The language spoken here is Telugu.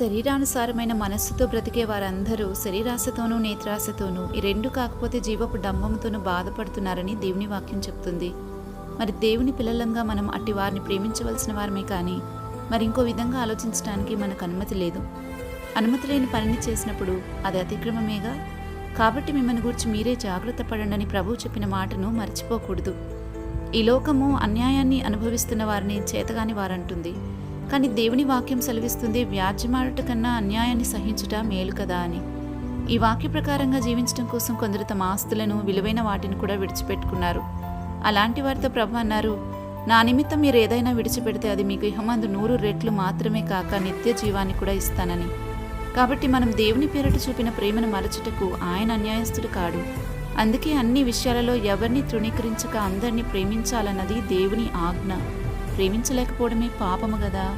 శరీరానుసారమైన మనస్సుతో బ్రతికే వారందరూ శరీరాశతోనూ నేత్రాశతోనూ ఈ రెండు కాకపోతే జీవపు డంబంతోనూ బాధపడుతున్నారని దేవుని వాక్యం చెప్తుంది. మరి దేవుని పిల్లలంగా మనం అట్టి వారిని ప్రేమించవలసిన వారమే కానీ మరి ఇంకో విధంగా ఆలోచించడానికి మనకు అనుమతి లేదు. అనుమతి లేని పనిని చేసినప్పుడు అది అతిక్రమమేగా? కాబట్టి మిమ్మల్ని గురించి మీరే జాగ్రత్త పడండి ప్రభువు చెప్పిన మాటను మర్చిపోకూడదు. ఈ లోకము అన్యాయాన్ని అనుభవిస్తున్న వారిని చేతగాని వారంటుంది. కానీ దేవుని వాక్యం సెలవిస్తుంది వ్యాజ్యమాడట కన్నా అన్యాయాన్ని సహించుట మేలు కదా అని. ఈ వాక్య ప్రకారంగా జీవించడం కోసం కొందరు తమ ఆస్తులను విలువైన వాటిని కూడా విడిచిపెట్టుకున్నారు. అలాంటి వారితో ప్రభు అన్నారు నా నిమిత్తం మీరు ఏదైనా విడిచిపెడితే అది మీకు ఇహమందు నూరు రెట్లు మాత్రమే కాక నిత్య జీవాన్ని కూడా ఇస్తానని. కాబట్టి మనం దేవుని పేరిట చూపిన ప్రేమను మరచుటకు ఆయన అన్యాయస్తుడు కాడు. అందుకే అన్ని విషయాలలో ఎవరిని తృణీకరించక అందరినీ ప్రేమించాలన్నది దేవుని ఆజ్ఞ. ప్రేమించలేకపోవడమే పాపము కదా.